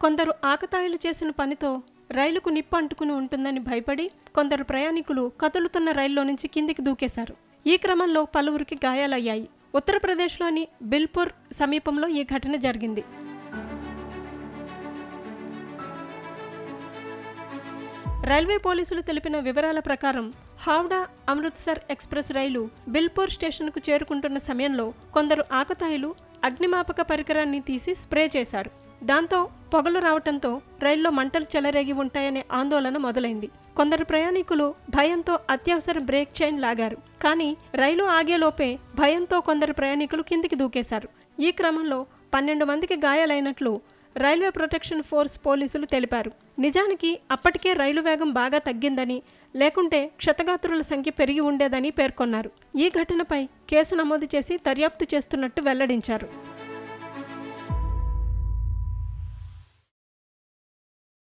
కొందరు ఆకతాయిలు చేసిన పనితో రైలుకు నిప్పు అంటుకుని ఉంటుందని భయపడి కొందరు ప్రయాణికులు కదులుతున్న రైల్లో నుంచి కిందికి దూకేశారు. ఈ క్రమంలో పలువురికి గాయాలయ్యాయి. ఉత్తరప్రదేశ్లోని బిల్పూర్ సమీపంలో ఈ ఘటన జరిగింది. రైల్వే పోలీసులు తెలిపిన వివరాల ప్రకారం హావ్డా అమృత్సర్ ఎక్స్ప్రెస్ రైలు బిల్పూర్ స్టేషన్కు చేరుకుంటున్న సమయంలో కొందరు ఆకతాయిలు అగ్నిమాపక పరికరాన్ని తీసి స్ప్రే చేశారు. దాంతో పొగలు రావటంతో రైల్లో మంటలు చెలరేగి ఉంటాయనే ఆందోళన మొదలైంది. కొందరు ప్రయాణికులు భయంతో అత్యవసర బ్రేక్ చైన్ లాగారు. కానీ రైలు ఆగేలోపే భయంతో కొందరు ప్రయాణికులు కిందికి దూకేశారు. ఈ క్రమంలో పన్నెండు మందికి గాయాలైనట్లు రైల్వే ప్రొటెక్షన్ ఫోర్స్ పోలీసులు తెలిపారు. నిజానికి అప్పటికే రైలు వేగం బాగా తగ్గిందని లేకుంటే క్షతగాత్రుల సంఖ్య పెరిగి ఉండేదని పేర్కొన్నారు. ఈ ఘటనపై కేసు నమోదు చేసి దర్యాప్తు చేస్తున్నట్టు వెల్లడించారు.